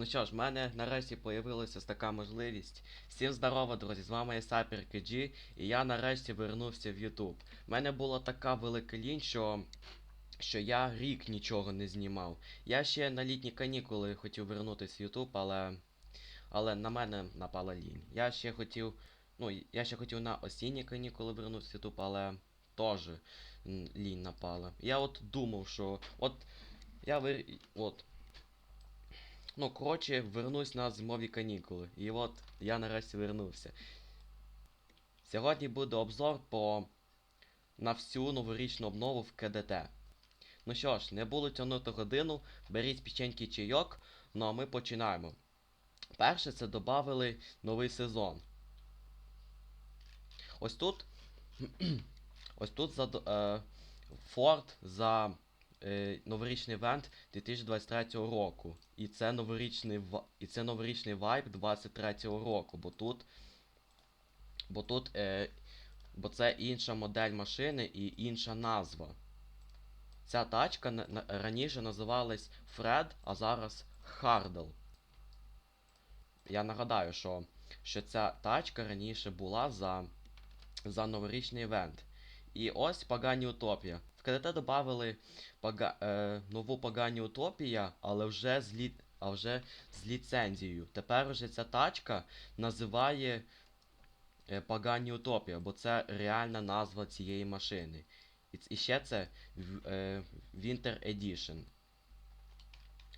Ну що ж, в мене нарешті появилася така можливість. Всім здорово, друзі! З вами я Сапер КГ, і я нарешті вернувся в YouTube. У мене була така велика лінь, що. Що я рік нічого не знімав. Я ще на літні канікули хотів вернутися в YouTube, але. Але на мене напала лінь. Я ще хотів. Ну, я ще хотів на осінні канікули вернутися в YouTube, але теж лінь напала. Я от думав, що. От. Я вир... От. Ну, коротше, вернусь на зимові канікули. І от я нарешті вернувся. Сьогодні буде обзор по на всю новорічну обнову в КДТ. Ну що ж, не буду тягнути годину, беріть печенький чайок, ну а ми починаємо. Перше, це додали новий сезон. Ось тут. Ось тут за е, Ford за е, новорічний івент 2023 року. І це новорічний і це новорічний вайб 23 року, бо тут. Бо тут. Е, бо це інша модель машини і інша назва. Ця тачка на, на- раніше називалась Фред, а зараз Хардл. Я нагадаю, що, що ця тачка раніше була за, за новорічний івент. І ось Пагані Утопія. В КДТ додали пага, е, нову Пагані Утопія, але вже з, лі, а вже з ліцензією. Тепер уже ця тачка називає е, Пагані Утопія, бо це реальна назва цієї машини. І, ще це е, Winter Edition.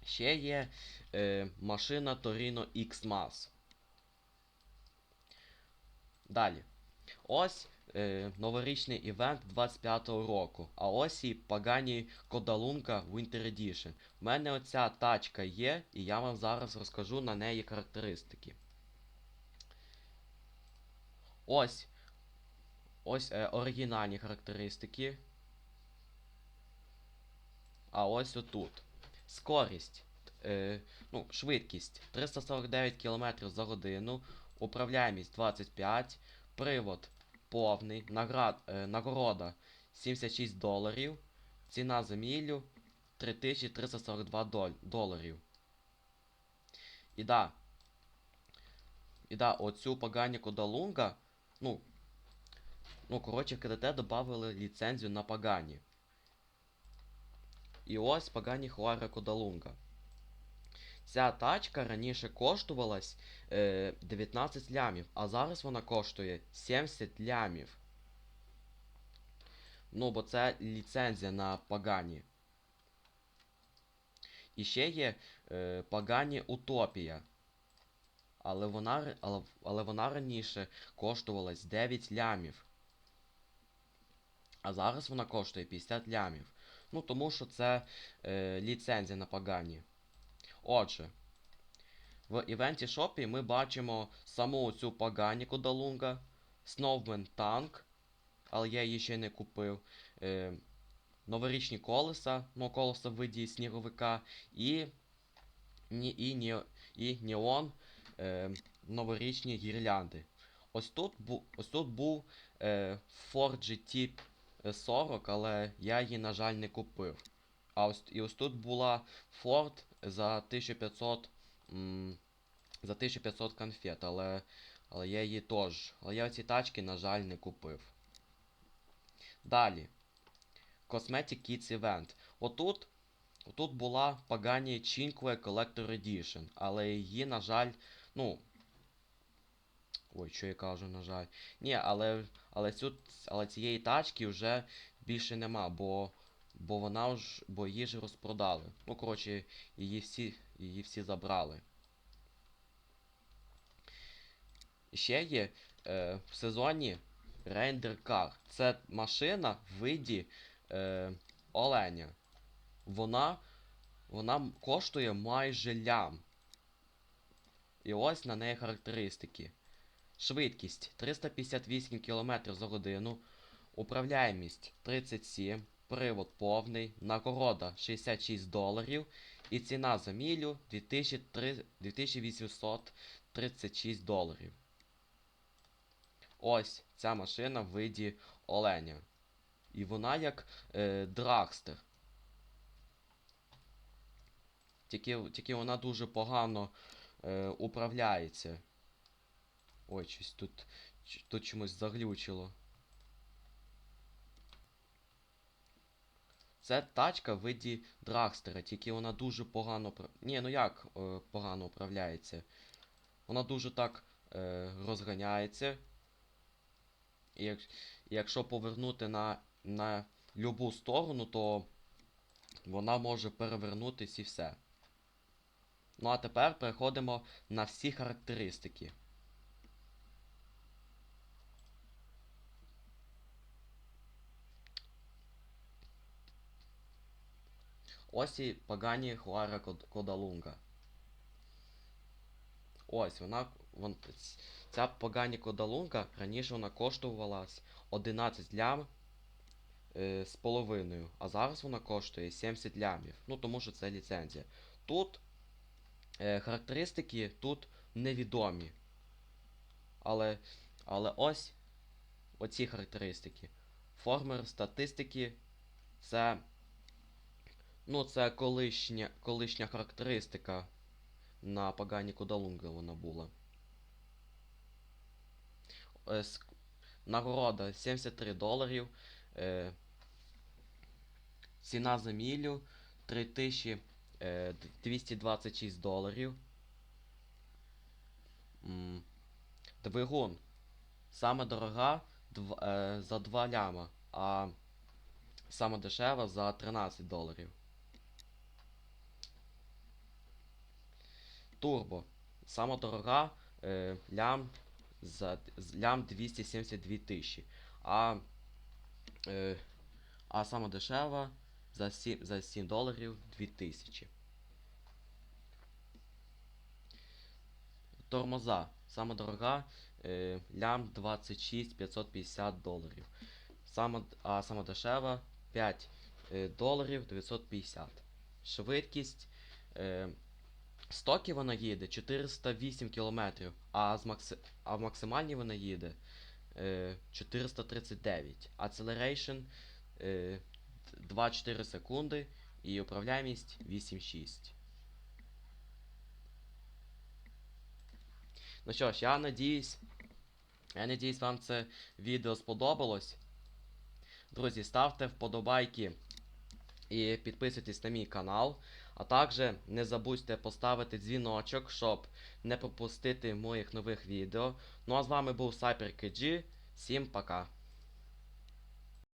Ще є е, машина Torino X Mass. Далі. Ось е, новорічний івент 25-го року. А ось і Пагані Кодалунка Winter Edition. У мене оця тачка є, і я вам зараз розкажу на неї характеристики. Ось. Ось е, оригінальні характеристики. А ось отут. Скорість. Е, ну, швидкість 349 км за годину. Управляємість 25. Привод повний. Наград, е, нагорода 76 доларів. Ціна за мілю 3342 доль, доларів. І да. І да, оцю поганіку Далунга. Ну. Ну, коротше, КДТ додали ліцензію на Пагані. І ось Пагані Хуара Кодалунга. Ця тачка раніше коштувалась е, 19 лямів, а зараз вона коштує 70 лямів. Ну, бо це ліцензія на Пагані. І ще є е, Пагані Утопія. Але вона, але, але вона раніше коштувалась 9 лямів. А зараз вона коштує 50 лямів. Ну, тому що це е, ліцензія на Пагані. Отже, в івенті шопі ми бачимо саму цю Паганіку Далунга, Snowman Tank, але я її ще не купив. Е, новорічні колеса, ну колеса в виді сніговика, і, і, ні, і Неон е, новорічні гірлянди. Ось тут, бу, ось тут був е, Ford GT 40, але я її, на жаль, не купив. А ось і ось тут була Ford за 1500 м, за 1500 конфет, але, але я її теж. Але я ці тачки, на жаль, не купив. Далі. Cosmetic Kids Event. Отут, отут була Pagani Cinque Collector Edition, але її, на жаль, ну. Ой, що я кажу, на жаль. Ні, але, але, цю, але цієї тачки вже більше нема, бо, бо вона ж, бо її ж розпродали. Ну, коротше, її всі, її всі забрали. Ще є е, в сезоні Car. Це машина в виді е, оленя. Вона, вона коштує майже лям. І ось на неї характеристики. Швидкість 358 км за годину. Управляємість 37, привод повний, нагорода 66 доларів і ціна за мілю 2836 доларів. Ось ця машина в виді оленя. І вона як е, драгстер. Тільки, тільки вона дуже погано е, управляється. Ой, щось тут, тут чомусь заглючило. Це тачка в виді драгстера, тільки вона дуже погано Ні, ну як е, погано управляється? Вона дуже так е, розганяється. І як, якщо повернути на, на любу сторону, то вона може перевернутись і все. Ну а тепер переходимо на всі характеристики. Ось і погані Хуара Кодалунга. Ось вона. Вон, ця погані Кодалунга раніше вона коштувала 11 лям е, з половиною, а зараз вона коштує 70 лямів. Ну тому що це ліцензія. Тут е, характеристики тут невідомі. Але, але ось оці характеристики. Формер статистики це. Ну, це колишня, колишня характеристика на погані Кодалунга вона була. Е, Нагорода 73 доларів. Е, ціна за мілю 3226 доларів. М, Двигун. Саме дорога е, за 2 ляма, а саме дешева за 13 доларів. Турбо. Сама дорога е, лям за лям 272 тисячі. А, е, а сама дешева за 7, за 7 доларів 2000. Тормоза. Сама дорога е, лям 26 550 доларів. Сама, а сама дешева 5 е, доларів 950. Швидкість. Е, Стоки вона їде 408 км, а, з а в максимальній вона їде е, 439. Acceleration е, 2-4 секунди і управляємість 8-6. Ну що ж, я надіюсь, я надіюсь, вам це відео сподобалось. Друзі, ставте вподобайки і підписуйтесь на мій канал. А також не забудьте поставити дзвіночок, щоб не пропустити моїх нових відео. Ну а з вами був SyperKG. Всім пока!